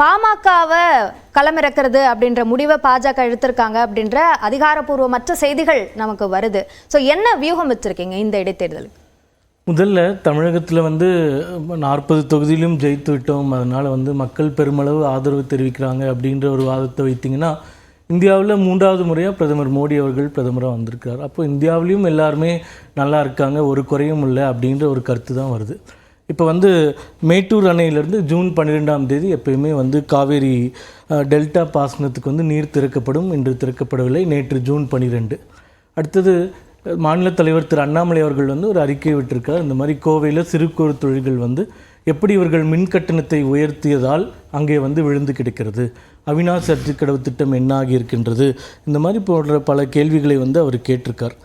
பாமகவை களமிறக்கிறது அப்படின்ற முடிவை பாஜக எடுத்திருக்காங்க அப்படின்ற அதிகாரப்பூர்வமற்ற செய்திகள் நமக்கு வருது. ஸோ என்ன வியூகம் வச்சுருக்கீங்க இந்த இடைத்தேர்தலுக்கு? முதல்ல தமிழகத்தில் வந்து நாற்பது தொகுதியிலும் ஜெயித்து விட்டோம். அதனால் வந்து மக்கள் பெருமளவு ஆதரவு தெரிவிக்கிறாங்க அப்படின்ற ஒரு வாதத்தை வைத்தீங்கன்னா இந்தியாவில் மூன்றாவது முறையாக பிரதமர் மோடி அவர்கள் பிரதமராக வந்திருக்கார். அப்போ இந்தியாவிலையும் எல்லாருமே நல்லா இருக்காங்க ஒரு குறையும் இல்லை அப்படின்ற ஒரு கருத்து தான் வருது. இப்போ வந்து மேட்டூர் அணையிலிருந்து ஜூன் பன்னிரெண்டாம் தேதி எப்பயுமே வந்து காவேரி டெல்டா பாசனத்துக்கு வந்து நீர் திறக்கப்படும் இன்று திறக்கப்படவில்லை. நேற்று ஜூன் பன்னிரெண்டு. அடுத்தது மாநில தலைவர் திரு அண்ணாமலை அவர்கள் வந்து ஒரு அறிக்கை விட்டிருக்கார். இந்த மாதிரி கோவையில் சிறு குறு தொழில்கள் வந்து எப்படி இவர்கள் மின் கட்டணத்தை உயர்த்தியதால் அங்கே வந்து விழுந்து கிடக்கிறது? அவினாஷ் அற்றுக்கடவு திட்டம் என்ன ஆகியிருக்கின்றது இந்த மாதிரி போன்ற பல கேள்விகளை வந்து அவர் கேட்டிருக்கார்.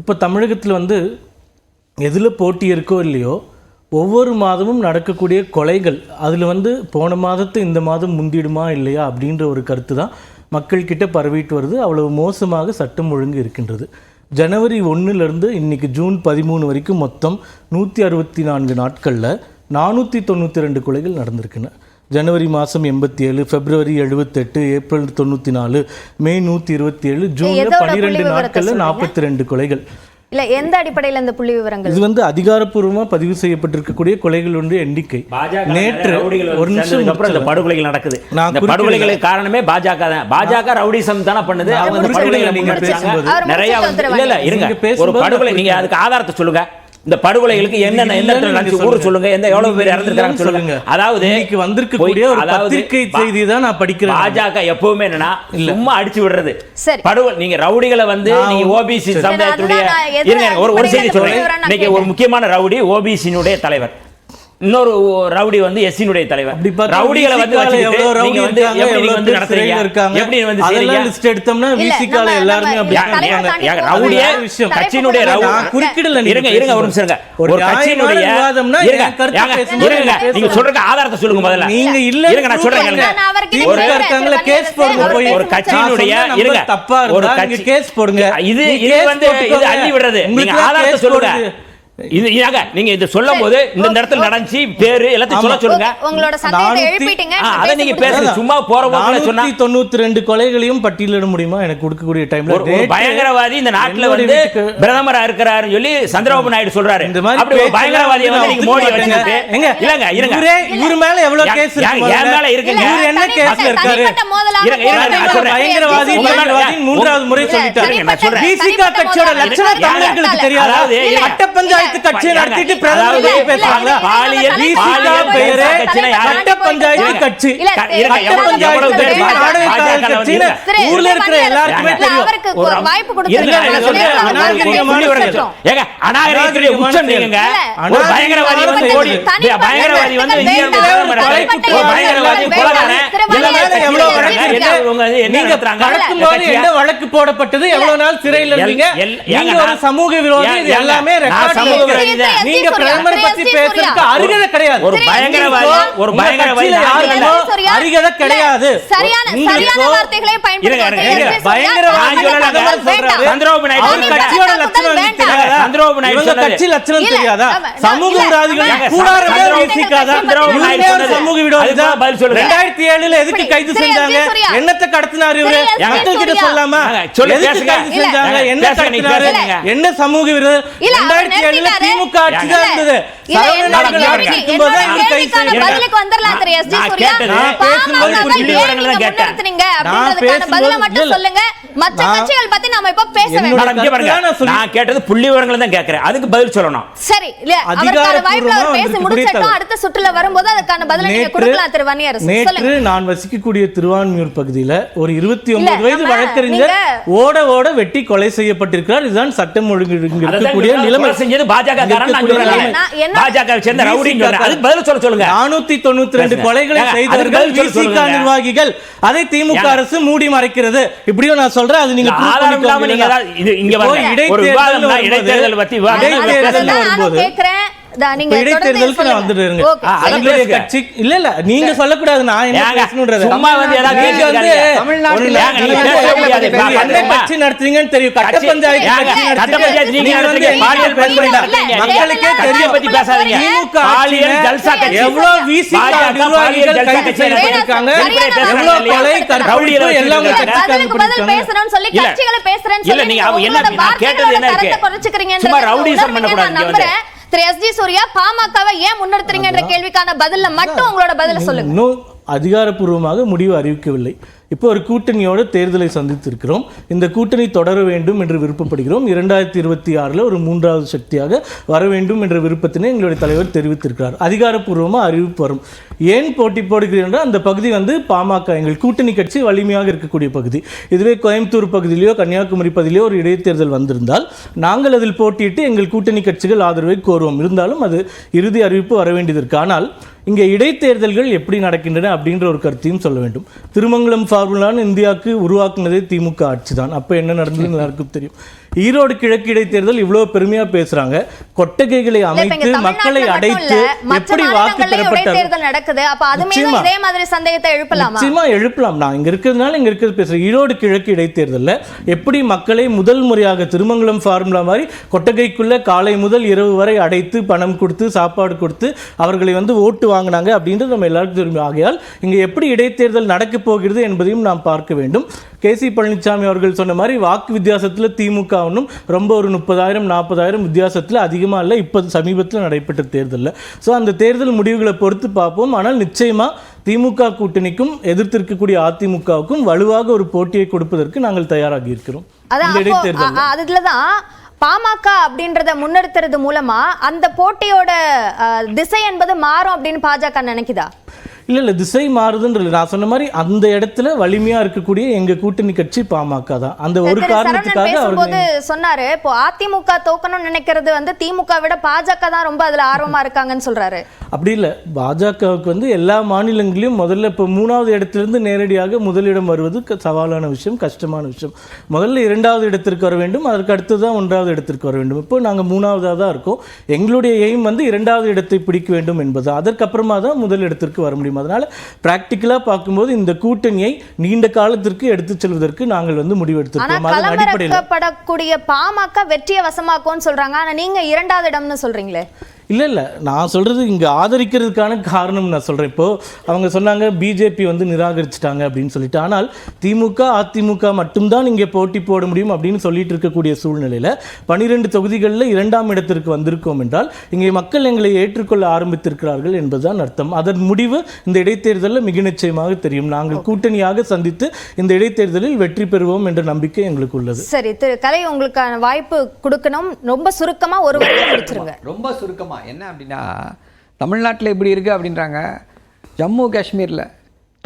இப்போ தமிழகத்தில் வந்து எதில் போட்டி இருக்கோ இல்லையோ ஒவ்வொரு மாதமும் நடக்கக்கூடிய கொலைகள் அதில் வந்து போன மாதத்தை இந்த மாதம் முந்திடுமா இல்லையா அப்படின்ற ஒரு கருத்து தான் மக்கள்கிட்ட பரவிட்டு வருது. அவ்வளவு மோசமாக சட்டம் ஒழுங்கு இருக்கின்றது. ஜனவரி ஒன்றிலிருந்து இன்னைக்கு ஜூன் பதிமூணு வரைக்கும் மொத்தம் நூற்றி அறுபத்தி நான்கு நாட்களில் நானூற்றி தொண்ணூற்றி ரெண்டு கொலைகள் நடந்திருக்குன்னு ஜனவரி மாதம் எண்பத்தி ஏழு பிப்ரவரி எழுபத்தெட்டு ஏப்ரல் தொண்ணூற்றி நாலு மே நூற்றி இருபத்தி ஏழு ஜூனில் பன்னிரெண்டு நாட்களில்? நாற்பத்தி ரெண்டு கொலைகள். இல்ல எந்த அடிப்படையில் இந்த புள்ளி விவரங்கள் இது வந்து அதிகாரப்பூர்வமா பதிவு செய்யப்பட்டிருக்கக்கூடிய கொலைகளுடைய எண்ணிக்கை நேற்று ரவுடிகள் ஒரு வந்து நிமிஷம் அப்புறம் இந்த. படுகொலைகள் நடக்குது நான் இந்த. படுகொலைகளுக்கு காரணமே பாஜக தான் பாஜக ரவுடிசம் தானே பண்ணுது அவங்க இந்த படுகொலைகளை நீங்க. பேசும்போது. நிறைய இல்ல. இருங்க ஒரு படுகொலை நீங்க அதுக்கு ஆதாரத்தை சொல்லுங்க இந்த படுகொலைகளுக்கு என்னென்ன நீங்க ஊர் சொல்லுங்க. எந்த எவ்வளவு பேர் இறந்துருக்காங்க சொல்லுங்க. அதாவது இன்னைக்கு வந்திருக்கக்கூடிய ஒரு அதாவது பத்திரிகை செய்தி தான் நான் படிக்கிறேன் பாஜக எப்பவுமே என்னன்னா சும்மா அடிச்சு விடுறது. சரி. படுகொலை நீங்க ரவுடிகளை வந்து நீங்க ஓபிசி. சமுதாயத்துடைய ஒரு ஒரு செய்தி சொல்றேன். இன்னைக்கு ஒரு. முக்கியமான ரவுடி ஓபிசியினுடைய தலைவர். இன்னொரு ரவுடி வந்து எஸ்சினுடைய தலைவர் ரவுடிகளை வந்து ரவுடி வந்து இருக்காங்க, எப்படி வந்து நடத்துறீங்க. எப்படி வந்து அதெல்லாம் லிஸ்ட் எடுத்தோம்னா இல்ல, VC கால நம்ம- எல்லாருமே அப்படி. ரவுடியே விஷயம். கட்சியினுடைய ரவுடி குறுக்கிடல நீங்க இருங்க இருங்க ஒரு நிமிஷம் இருங்க ஒரு கட்சியினுடைய விவாதம்னா இருங்க இருங்க நீங்க. சொல்றதுக்கு ஆதாரத்தை சொல்லுங்க முதல்ல நீங்க இல்ல இருங்க நான் சொல்றேன் கேளுங்க. ஒரு திரு கேஸ் போடுங்க போய் ஒரு கட்சியினுடைய இருங்க தப்பா ஒரு இருந்தா கட்சி நீங்க கேஸ் போடுங்க இது இது case வந்து இது. அள்ளி விடுறது நீங்க ஆதாரத்தை சொல்லுங்க. இது இதாக நீங்க இது சொல்லும் போது இந்த இடத்துல நடந்துச்சு பேரு எல்லாத்தையும் சொல்ல. சொல்லுங்க உங்களோட சந்தேகத்தை எழுப்பிட்டீங்க அதை நீங்க. பேசுங்க. சும்மா போற போக்குல சொன்னா- நானூத்தி தொண்ணூத்தி ரெண்டு கொலைகளையும் பட்டியலிட முடியுமா எனக்கு கொடுக்கக்கூடிய டைம்ல ஒரு பயங்கரவாதி இந்த நாட்டுல வந்து பிரதமரா இருக்கிறாரு சொல்லி சந்திரபாபு நாயுடு சொல்றாரு இந்த மாதிரி அப்படி பயங்கரவாதியை வந்து நீங்க மோடி வச்சுக்கிட்டு மாட்டேங்க. இல்லங்க இருங்க இவரே இவர் மேல எவ்வளவு கேஸ் இருக்கு என் மேல இருக்குங்க. இவர் என்ன கேஸ்ல இருக்காரு இருங்க, இருங்க. பயங்கரவாதி பயங்கரவாதி மூன்றாவது முறை சொல்லிட்டாரு. இருங்க, நான் சொல்றேன். பிசிகா கட்சியோட லட்சணம் தமிழர்களுக்கு தெரியாதா. சட்ட பஞ்சாயத்து கட்சியை நடத்திட்டு பிரதமர் பேசுறாங்களா? பாலியல் பிசிகா யாரு? சட்ட பஞ்சாயத்து கட்சி. எவ்வளவு- பஞ்சாயத்து பேர் கட்சி, ஊர்ல இருக்கிற எல்லாருக்குமே தெரியும். ஒரு வாய்ப்பு. பேசட்டும். ஏங்க, அநாகரிகத்துடைய உச்சம் நீங்க ஒரு பயங்கரவாதி வந்து ஓடி. பயங்கரவாதி வந்து ஒரு பயங்கரவாதி. கொலைகாரன் எல்லாமே எவ்வளவு வழக்கு நீங்க? கடத்தும் போது? என்ன வழக்கு போடப்பட்டது எவ்வளவு நாள் சிறையில் இருந்தீங்க நீங்க ஒரு சமூக விரோதி இது எல்லாமே. நீங்க பிரதமர். பத்தி. பேசுறதுக்கு அருகதை கிடையாது ஒரு பயங்கரவாதி ஒரு பயங்கரவாதி. அருகதை கிடையாது சரியான வார்த்தைகளை. பயங்கரவாதி. சந்திரபாபு நாயுடு கட்சியோட லட்சணம்? சந்திரபாபு நாயுடு. கட்சி லட்சணம் தெரியாதா சமூக விரோதிகள் கூடாரமே வீசிக்காதா. சமூக விரோதி தான் பதில் சொல்லுங்க. ரெண்டாயிரத்தி ஏழுல எதுக்கு கைது. செஞ்சாங்க. என்னத்தை கடத்தினாரு இவரு. மக்கள் கிட்ட. சொல்லாமா சொல்லு, பேசுங்க. செஞ்சாங்க என்ன பேசுங்க, சமூக விரோதி. திமுக ஆட்சி தான். இருந்தது. புள்ளி விவரங்களை தான் கேட்கிறேன். அதுக்கு பதில் சொல்லணும். சரி இல்ல அவருக்கான வாய்ப்புல அவர் பேசி அதிகாரப்பூர்வமா முடிச்சட்டும் வந்திருக்கு அடுத்த சுற்றுல வரும்போது அதுக்கான பதிலை நீங்க நேற்று கொடுக்கலாம் திரு வன்னியரசு நேற்று நான் வசிக்கக்கூடிய திருவான்மியூர் பகுதியில ஒரு இருபத்தி ஒன்பது வயது வழக்கறிஞர் ஓட ஓட வெட்டி கொலை செய்யப்பட்டிருக்கிறார். இதுதான் சட்டம் ஒழுங்கு இருக்கக்கூடிய நிலைமை. செஞ்சது பாஜக பாஜக சேர்ந்த அதுக்கு பதில் சொல்ல சொல்லுங்க. நானூத்தி தொண்ணூத்தி ரெண்டு. கொலைகளை செய்தவர்கள் விசிக. நிர்வாகிகள். அதை திமுக. அரசு மூடி மறைக்கிறது. இப்படியும் நான் சொல்றேன். அது நீங்க இடைத்தேர்தல் வரும்போது- நீங்க இல்ல இல்ல சொல்லக்கூடாது நான் என்ன சும்மா வந்து. கட்சி நடத்துறீங்கன்னு தெரியும் கட்ட பஞ்சாயத்து நீங்க. மக்களுக்கே பத்தி பேசாதீங்க. எவ்வளவு விசிக பாஜக நிர்வாகிகள் பாலியல் கைது ஜல்சா செய்யப்பட்டிருக்காங்க சரியான எவ்வளவு வார்த்தை. கொலை ரவுடிகளை கற்பழிப்பு எல்லாம் உங்க வச்சிருக்காங்க. கட்சிக்காரங்க பதிலுக்கு பதில் பண்ணிருக்காங்க. பேசுறோம்னு சொல்லி இல்ல. கட்சிகளை பேசுறேன்னு இல்ல, சொல்லி நீங்க நீங்க அவ என்ன- உங்களோட நான் கேட்டது வார்த்தைகளோட என்ன இருக்கு? தரத்தை குறைச்சுக்கிறீங்கன்றத சும்மா ரவுடிசம் உணர்வீங்க, பண்ணக்கூடாது திரு எஸ் ஜி சூர்யா பாமகவை ஏன் முன்னெடுத்துறீங்கன்ற கேள்விக்கான பதில்ல மட்டும் உங்களோட பதில சொல்லுங்க. இன்னும் அதிகாரப்பூர்வமாக முடிவு அறிவிக்கவில்லை. இப்போ ஒரு கூட்டணியோட தேர்தலை சந்தித்திருக்கிறோம். இந்த கூட்டணி தொடர வேண்டும் என்று விருப்பப்படுகிறோம். இரண்டாயிரத்தி இருபத்தி ஆறில் ஒரு மூன்றாவது சக்தியாக வர வேண்டும் என்ற விருப்பத்தினை எங்களுடைய தலைவர் தெரிவித்திருக்கிறார். அதிகாரப்பூர்வமாக அறிவிப்பு வரும். ஏன் போட்டி போடுகிறேன் என்றால் அந்த பகுதி வந்து பாமக எங்கள் கூட்டணி கட்சி வலிமையாக இருக்கக்கூடிய பகுதி. இதுவே கோயம்புத்தூர் பகுதியிலேயோ கன்னியாகுமரி பகுதியிலேயோ ஒரு இடைத்தேர்தல் வந்திருந்தால் நாங்கள் அதில் போட்டியிட்டு எங்கள் கூட்டணி கட்சிகள் ஆதரவை கோருவோம். இருந்தாலும் அது இறுதி அறிவிப்பு வர வேண்டியது ஆனால் இங்கே இடைத்தேர்தல்கள் எப்படி நடக்கின்றன அப்படின்ற ஒரு கருத்தையும் சொல்ல வேண்டும். திருமங்கலம் ஃபார்முலான்னு இந்தியாவுக்கு உருவாக்குனதே திமுக ஆட்சி தான் அப்போ என்ன நடந்ததுன்னு எல்லாருக்கும் தெரியும். ஈரோடு கிழக்கு இடைத்தேர்தல் இவ்வளோ பெருமையா பேசுறாங்க. கொட்டகைகளை அமைத்து மக்களை அடைத்து எப்படி வாக்கு பெறப்பட்டது? நடக்குது. அப்ப அது மீதும். இதே மாதிரி சந்தேகத்தை எழுப்பலாமா? நிச்சயமா எழுப்பலாம். நான் இங்க இருக்கிறதுனால இங்க இருக்கிறது பேசுறேன். ஈரோடு கிழக்கு இடைத்தேர்தல்ல எப்படி மக்களை முதல் முறையாக திருமங்கலம் ஃபார்முலா மாதிரி கொட்டகைக்குள்ள காலை முதல் இரவு வரை அடைத்து பணம் கொடுத்து சாப்பாடு கொடுத்து அவர்களை வந்து ஓட்டு வாங்கினாங்க அப்படின்றது நம்ம எல்லாருக்கும் தெரியும். ஆகையால் இங்க எப்படி இடைத்தேர்தல் நடக்க போகிறது என்பதையும் நாம் பார்க்க வேண்டும். கே சி பழனிசாமி அவர்கள் சொன்ன மாதிரி வாக்கு வித்தியாசத்துல திமுக ஒன்றும் ரொம்ப ஒரு முப்பதாயிரம் நாற்பதாயிரம் வித்தியாசத்துல அதிகமா இல்லை. இப்போ சமீபத்தில் நடைபெற்ற தேர்தலில். ஸோ அந்த தேர்தல் முடிவுகளை பொறுத்து பார்ப்போம். ஆனால் நிச்சயமா திமுக கூட்டணிக்கும் எதிர்த்திருக்கக்கூடிய அதிமுகவுக்கும் வலுவாக ஒரு போட்டியை கொடுப்பதற்கு நாங்கள் தயாராகி இருக்கிறோம். அதுலதான் பாமக அப்படின்றத முன்னெடுத்துறது மூலமா அந்த போட்டியோட திசை என்பது மாறும் அப்படின்னு பாஜக நினைக்குதா? இல்ல இல்ல திசை மாறுதுன்றது நான் சொன்ன மாதிரி அந்த இடத்துல வலிமையா இருக்கக்கூடிய எங்க கூட்டணி கட்சி பாமக தான். அந்த ஒரு காரணத்துக்காக அவர்கள் சொன்னாரு இப்போ அதிமுக தோக்கணும்னு நினைக்கிறது வந்து திமுக விட பாஜக தான் ரொம்ப அதுல ஆர்வமா இருக்காங்கன்னு சொல்றாரு. அப்படி இல்லை. பாஜகவுக்கு வந்து எல்லா மாநிலங்களிலும் முதல்ல இப்போ மூணாவது இடத்திலிருந்து நேரடியாக முதலிடம் வருவது சவாலான விஷயம் கஷ்டமான விஷயம். முதல்ல இரண்டாவது இடத்திற்கு வர வேண்டும் அதற்கு அடுத்து தான் ஒன்றாவது இடத்திற்கு வர வேண்டும். இப்போ நாங்கள் மூணாவதாக தான் இருக்கோம். எங்களுடைய எய்ம் வந்து இரண்டாவது இடத்தை பிடிக்க வேண்டும் என்பது. அதற்கப்புறமா தான் முதல் இடத்திற்கு வர முடியும். அதனால் ப்ராக்டிக்கலாக பார்க்கும்போது இந்த கூட்டணியை நீண்ட காலத்திற்கு எடுத்துச் செல்வதற்கு நாங்கள் வந்து முடிவெடுத்திருக்கோம். அதன் அடிப்படையில் பாமக வெற்றியை வசமாக்கும்னு சொல்றாங்க. ஆனா நீங்க இரண்டாவது இடம்னு சொல்றீங்களே. இல்லை இல்லை. நான் சொல்கிறது இங்கே ஆதரிக்கிறதுக்கான காரணம் நான் சொல்கிறேன் இப்போது அவங்க சொன்னாங்க பிஜேபி வந்து நிராகரிச்சிட்டாங்க அப்படின்னு சொல்லிட்டு. ஆனால் திமுக அதிமுக மட்டும்தான் இங்கே போட்டி போட முடியும் அப்படின்னு சொல்லிட்டு இருக்கக்கூடிய சூழ்நிலையில் பனிரெண்டு தொகுதிகளில் இரண்டாம் இடத்திற்கு வந்திருக்கோம் என்றால் இங்கே மக்கள் எங்களை ஏற்றுக்கொள்ள ஆரம்பித்திருக்கிறார்கள் என்பதுதான் அர்த்தம். அதன் முடிவு இந்த இடைத்தேர்தலில் மிக நிச்சயமாக தெரியும். நாங்கள் கூட்டணியாக சந்தித்து இந்த இடைத்தேர்தலில் வெற்றி பெறுவோம் என்ற நம்பிக்கை எங்களுக்கு உள்ளது. சரி திரு கலை உங்களுக்கான வாய்ப்பு கொடுக்கணும். ரொம்ப சுருக்கமா ஒரு வரையில முடிச்சிருங்க ரொம்ப சுருக்கமா. என்ன அப்படின்னா தமிழ்நாட்டில் இப்படி இருக்கு அப்படின்றாங்க. ஜம்மு காஷ்மீரில்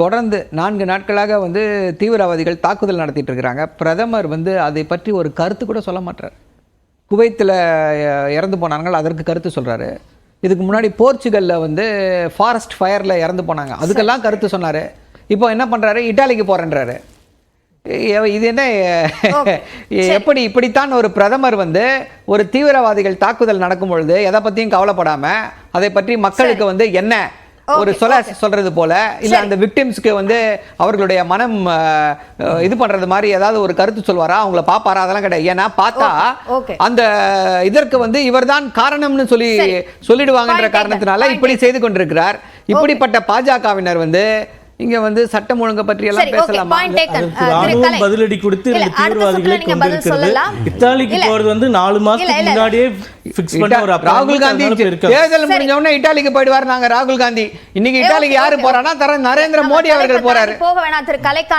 தொடர்ந்து நான்கு நாட்களாக வந்து தீவிரவாதிகள் தாக்குதல் நடத்திட்டு இருக்கிறாங்க. பிரதமர் வந்து அதை பற்றி ஒரு கருத்து கூட சொல்ல மாட்டார். குவைத்தில் இறந்து போனார்கள் அதற்கு கருத்து சொல்றாரு. இதுக்கு முன்னாடி போர்ச்சுகல்ல வந்து ஃபாரஸ்ட் ஃபயரில் இறந்து போனாங்க. அதுக்கெல்லாம் கருத்து சொன்னார். இப்போ என்ன பண்ணுறாரு இட்டாலிக்கு போகிறேன்றாரு இது என்ன? எப்படி இப்படித்தான் ஒரு பிரதமர் வந்து ஒரு தீவிரவாதிகள் தாக்குதல் நடக்கும் பொழுது எதை பத்தியும் கவலைப்படாம அதை பற்றி மக்களுக்கு வந்து என்ன ஒரு சொல்ல சொல்றது போல இல்ல அந்த விக்டிம்ஸ்க்கு வந்து அவர்களுடைய மனம் இது பண்றது மாதிரி ஏதாவது ஒரு கருத்து சொல்வாரா? அவங்கள பாப்பாரா? அதெல்லாம் கிடையாது. ஏன்னா பார்த்தா. அந்த இதற்கு வந்து இவர்தான் காரணம்னு சொல்லி. சொல்லிடுவாங்கன்ற காரணத்தினால இப்படி செய்து கொண்டிருக்கிறார். இப்படிப்பட்ட பாஜகவினர் வந்து இங்க வந்து சட்டம் ஒழுங்கு பற்றி எல்லாம் பேசலாமா ராணுவம் பதிலடி கொடுத்து தீவிரவாதிகளை கொண்டிருக்கிறது. இத்தாலிக்கு. போறது வந்து நாலு மாசத்துக்கு. முன்னாடியே பண்ண ஒரு ராகுல் காந்தி. தேர்தல் முடிஞ்ச உடனே இட்டாலிக்கு போயிடுவார் நாங்க ராகுல் காந்தி இன்னைக்கு இட்டாலிக்கு யாரு போறானா தர நரேந்திர மோடி அவர்கள் போறாரு போக வேணாம் திரு கலைக்கான